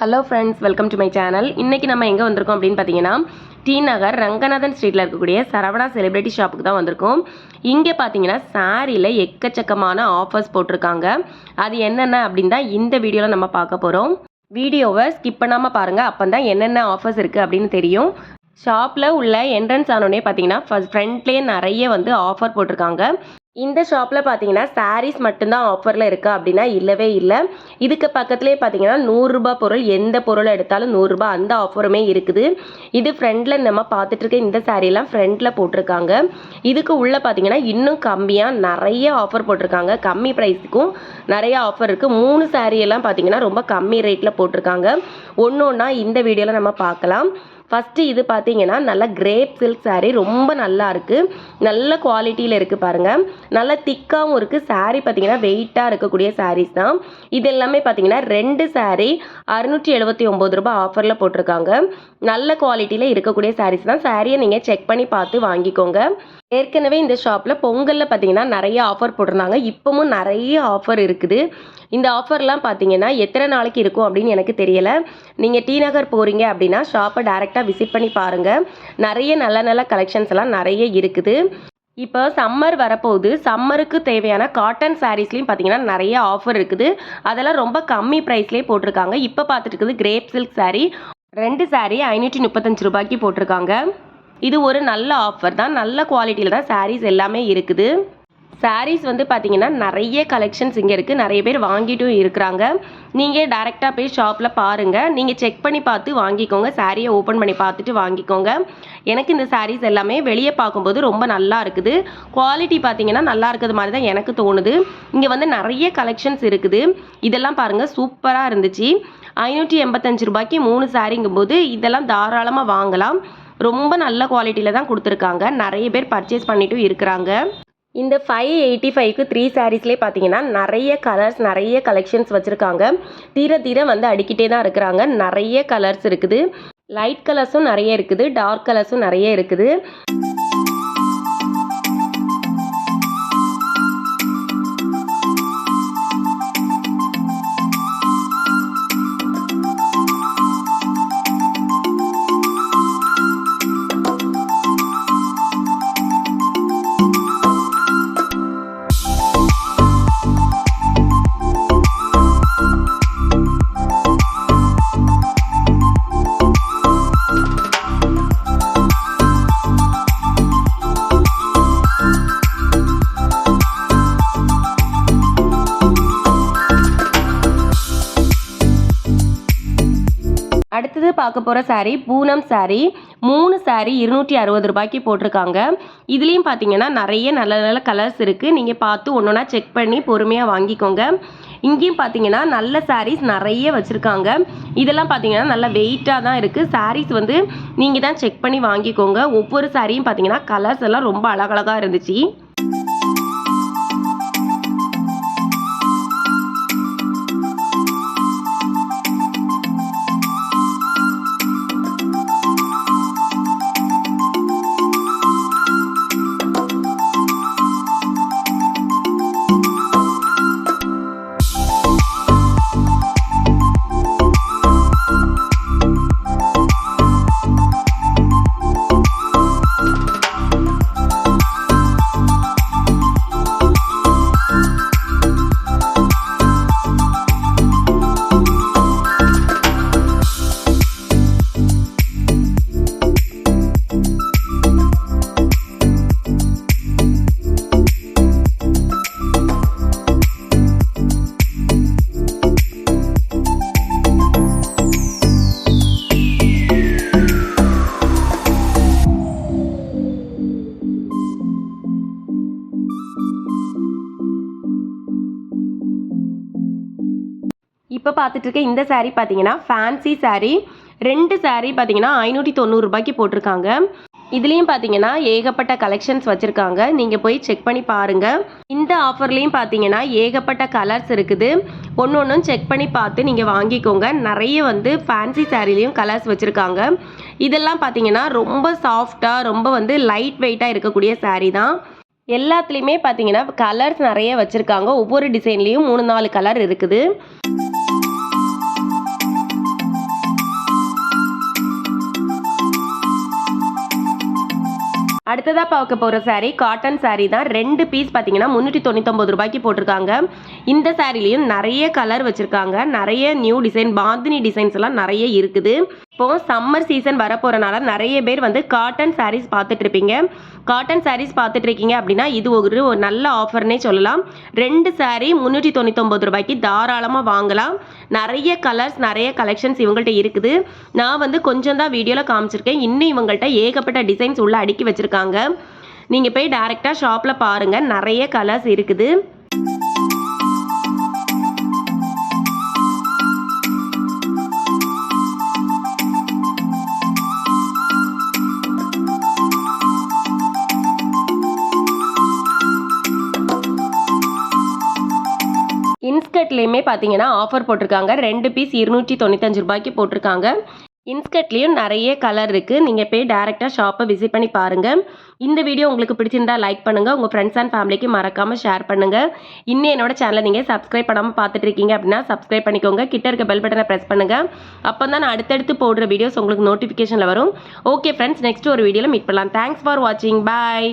Hello friends welcome to my channel இன்றைக்கி நம்ம எங்கே வந்திருக்கோம் அப்படின்னு பார்த்தீங்கன்னா டி நகர் ரங்கநாதன் ஸ்ட்ரீட்டில் இருக்கக்கூடிய சரவணா செலிபிரிட்டி ஷாப்புக்கு தான் வந்திருக்கோம். இங்கே பார்த்தீங்கன்னா சாரியில் எக்கச்சக்கமான ஆஃபர்ஸ் போட்டிருக்காங்க. அது என்னென்ன அப்படின்னு தான் இந்த வீடியோவில் நம்ம பார்க்க போகிறோம் வீடியோவை ஸ்கிப் பண்ணாமல் பாருங்கள் அப்போ தான் என்னென்ன ஆஃபர்ஸ் இருக்குது அப்படின்னு தெரியும். ஷாப்பில் உள்ள என்ட்ரன்ஸ் ஆனோடனே பார்த்தீங்கன்னா ஃபஸ்ட் ஃப்ரண்ட்லேயே நிறைய வந்து ஆஃபர் போட்டிருக்காங்க. இந்த ஷாப்பில் பார்த்தீங்கன்னா சாரீஸ் மட்டும்தான் ஆஃபரில் இருக்கா அப்படின்னா இல்லவே இல்லை. இதுக்கு பக்கத்துலேயே பார்த்தீங்கன்னா நூறுரூபா பொருள் எந்த பொருள் எடுத்தாலும் நூறுரூபா அந்த ஆஃபருமே இருக்குது. இது ஃப்ரண்டில் நம்ம பார்த்துட்டு இருக்க இந்த சாரீலாம் ஃப்ரண்டில் போட்டிருக்காங்க. இதுக்கு உள்ளே பார்த்தீங்கன்னா இன்னும் கம்மியாக நிறைய ஆஃபர் போட்டிருக்காங்க. கம்மி ப்ரைஸுக்கும் நிறைய ஆஃபர் இருக்குது மூணு சாரியெல்லாம் எல்லாம் பார்த்தீங்கன்னா ரொம்ப கம்மி ரேட்டில் போட்டிருக்காங்க. ஒன்று ஒன்றா இந்த வீடியோவில் நம்ம பார்க்கலாம் ஃபஸ்ட்டு இது பார்த்தீங்கன்னா நல்ல கிரேப் சில்க் சாரீ ரொம்ப நல்லா இருக்குது நல்ல குவாலிட்டியில் இருக்குது பாருங்கள் நல்லா திக்காகவும் இருக்குது சாரீ பார்த்தீங்கன்னா வெயிட்டாக இருக்கக்கூடிய சாரீஸ் தான். இது எல்லாமே பார்த்தீங்கன்னா ரெண்டு சாரீ அறுநூற்றி எழுபத்தி ஒம்பது ரூபாய் ஆஃபரில் போட்டிருக்காங்க. நல்ல குவாலிட்டியில் இருக்கக்கூடிய சாரீஸ் தான். சாரியை நீங்கள் செக் பண்ணி பார்த்து வாங்கிக்கோங்க. ஏற்கனவே இந்த ஷாப்பில் பொங்கலில் பார்த்தீங்கன்னா நிறைய ஆஃபர் போட்டிருந்தாங்க. இப்போவும் நிறைய ஆஃபர் இருக்குது. இந்த ஆஃபர்லாம் பார்த்தீங்கன்னா எத்தனை நாளைக்கு இருக்கும் அப்படின்னு எனக்கு தெரியலை. நீங்கள் டி நகர் போகிறீங்க அப்படின்னா ஷாப்பை டேரெக்டாக விசிட் பண்ணி பாருங்கள் நிறைய நல்ல நல்ல கலெக்ஷன்ஸ் எல்லாம் நிறைய இருக்குது. இப்போ சம்மர் வரப்போகுது. சம்மருக்கு தேவையான காட்டன் சாரீஸ்லேயும் பார்த்தீங்கன்னா நிறைய ஆஃபர் இருக்குது. அதெல்லாம் ரொம்ப கம்மி ப்ரைஸ்லேயே போட்டிருக்காங்க. இப்போ பார்த்துட்டு இருக்குது கிரேப் சில்க் சாரீ ரெண்டு சாரீ ஐநூற்றி முப்பத்தஞ்சு ரூபாய்க்கு போட்டிருக்காங்க. இது ஒரு நல்ல ஆஃபர் தான். நல்ல குவாலிட்டியில் தான் சாரீஸ் எல்லாமே இருக்குது. சாரீஸ் வந்து பார்த்தீங்கன்னா நிறைய கலெக்ஷன்ஸ் இங்கே இருக்குது நிறைய பேர் வாங்கிட்டும் இருக்கிறாங்க. நீங்கள் டேரெக்டாக போய் ஷாப்பில் பாருங்கள் நீங்கள் செக் பண்ணி பார்த்து வாங்கிக்கோங்க. சாரியை ஓப்பன் பண்ணி பார்த்துட்டு வாங்கிக்கோங்க. எனக்கு இந்த சாரீஸ் எல்லாமே வெளியே பார்க்கும்போது ரொம்ப நல்லா இருக்குது. குவாலிட்டி பார்த்தீங்கன்னா நல்லா இருக்கிறது மாதிரி தான் எனக்கு தோணுது. இங்கே வந்து நிறைய கலெக்ஷன்ஸ் இருக்குது. இதெல்லாம் பாருங்கள் சூப்பராக இருந்துச்சு. ஐநூற்றி எண்பத்தஞ்சு ரூபாய்க்கு மூணு சாரிங்கும்போது இதெல்லாம் தாராளமாக வாங்கலாம். ரொம்ப நல்ல குவாலிட்டியில் தான் கொடுத்துருக்காங்க. நிறைய பேர் பர்ச்சேஸ் பண்ணிட்டும் இருக்கிறாங்க. இந்த ஃபைவ் எயிட்டி ஃபைவ்க்கு த்ரீ சாரீஸ்லேயே பார்த்தீங்கன்னா நிறைய கலர்ஸ் நிறைய கலெக்ஷன்ஸ் வச்சுருக்காங்க. தீர தீர வந்து அடிக்கிட்டே தான் இருக்கிறாங்க. நிறைய கலர்ஸ் இருக்குது. லைட் கலர்ஸும் நிறைய இருக்குது. டார்க் கலர்ஸும் நிறைய இருக்குது. அடுத்தது பார்க்க போகிற சாரீ பூனம் சாரீ மூணு சாரீ இருநூற்றி அறுபது ரூபாய்க்கு போட்டிருக்காங்க. இதுலேயும் பார்த்தீங்கன்னா நிறைய நல்ல நல்ல கலர்ஸ் இருக்குது நீங்கள் பார்த்து ஒன்று ஒன்றா செக் பண்ணி பொறுமையாக வாங்கிக்கோங்க. இங்கேயும் பார்த்தீங்கன்னா நல்ல சாரீஸ் நிறைய வச்சுருக்காங்க. இதெல்லாம் பார்த்தீங்கன்னா நல்ல வெயிட்டாக தான் இருக்குது சாரீஸ் வந்து நீங்கள் தான் செக் பண்ணி வாங்கிக்கோங்க. ஒவ்வொரு சாரியும் பார்த்தீங்கன்னா கலர்ஸ் எல்லாம் ரொம்ப அழகழகாக இருந்துச்சு. இப்போ பார்த்துட்டு இருக்க இந்த சாரீ பார்த்தீங்கன்னா ஃபேன்சி சாரீ ரெண்டு சாரீ பார்த்தீங்கன்னா ஐநூற்றி தொண்ணூறுரூபாய்க்கு போட்டிருக்காங்க. இதுலேயும் பார்த்தீங்கன்னா ஏகப்பட்ட கலெக்ஷன்ஸ் வச்சுருக்காங்க. நீங்கள் போய் செக் பண்ணி பாருங்கள் இந்த ஆஃபர்லேயும் பார்த்தீங்கன்னா ஏகப்பட்ட கலர்ஸ் இருக்குது. ஒன்று ஒன்றும் செக் பண்ணி பார்த்து நீங்கள் வாங்கிக்கோங்க. நிறைய வந்து ஃபேன்சி சாரீலையும் கலர்ஸ் வச்சுருக்காங்க. இதெல்லாம் பார்த்தீங்கன்னா ரொம்ப சாஃப்டாக ரொம்ப வந்து லைட் வெயிட்டாக இருக்கக்கூடிய சாரீ தான். எல்லாத்துலேயுமே பார்த்தீங்கன்னா கலர்ஸ் நிறைய வச்சுருக்காங்க. ஒவ்வொரு டிசைன்லேயும் மூணு நாலு கலர் இருக்குது. அடுத்ததாக பார்க்க போகிற சாரீ காட்டன் சாரீ தான். ரெண்டு பீஸ் பார்த்தீங்கன்னா முந்நூற்றி தொண்ணூத்தொம்பது ரூபாய்க்கு போட்டிருக்காங்க. இந்த சாரீலையும் நிறைய கலர் வச்சுருக்காங்க. நிறைய நியூ டிசைன் பாந்தினி டிசைன்ஸ் எல்லாம் நிறைய இருக்குது. இப்போது சம்மர் சீசன் வரப்போகிறனால நிறைய பேர் வந்து காட்டன் சாரீஸ் பார்த்துட்டு இருப்பீங்க. காட்டன் சாரீஸ் பார்த்துட்டு இருக்கீங்க அப்படின்னா இது ஒரு ஒரு நல்ல ஆஃபர்னே சொல்லலாம். ரெண்டு சாரீ முந்நூற்றி தொண்ணூத்தொம்பது ரூபாய்க்கு தாராளமாக வாங்கலாம். நிறைய கலர்ஸ் நிறைய கலெக்ஷன்ஸ் இவங்கள்ட்ட இருக்குது. நான் வந்து கொஞ்சம் தான் வீடியோவில் காமிச்சிருக்கேன். இன்னும் இவங்கள்ட்ட ஏகப்பட்ட டிசைன்ஸ் உள்ளே அடுக்கி வச்சுருக்காங்க. நீங்கள் போய் டேரெக்டாக ஷாப்பில் பாருங்கள் நிறைய கலர்ஸ் இருக்குது. இன்ஸ்கர்ட்லேயுமே பார்த்தீங்கன்னா ஆஃபர் போட்டிருக்காங்க. ரெண்டு பீஸ் இருநூற்றி தொண்ணூத்தஞ்சு ரூபாய்க்கு போட்டிருக்காங்க. இன்ஸ்கர்ட்லேயும் நிறைய கலர் இருக்குது நீங்கள் போய் டேரெக்டாக ஷாப்பை விசிட் பண்ணி பாருங்கள் இந்த வீடியோ உங்களுக்கு பிடிச்சிருந்தா லைக் பண்ணுங்கள் உங்கள் ஃப்ரெண்ட்ஸ் அண்ட் ஃபேமிலிக்கு மறக்காமல் ஷேர் பண்ணுங்கள் இன்னும் என்னோட சேனலை நீங்கள் சப்ஸ்கிரைப் பண்ணாமல் பார்த்துட்டு இருக்கீங்க அப்படின்னா சப்ஸ்கிரைப் பண்ணிக்கோங்க. கிட்ட இருக்க பெல் பட்டனை ப்ரெஸ் பண்ணுங்கள் அப்போ தான் நான் அடுத்தடுத்து போடுற வீடியோஸ் உங்களுக்கு நோட்டிஃபிகேஷனில் வரும். ஓகே ஃப்ரெண்ட்ஸ் நெக்ஸ்ட் ஒரு வீடியோவில் மீட் பண்ணலாம். தேங்க்ஸ் ஃபார் வாட்சிங் பாய்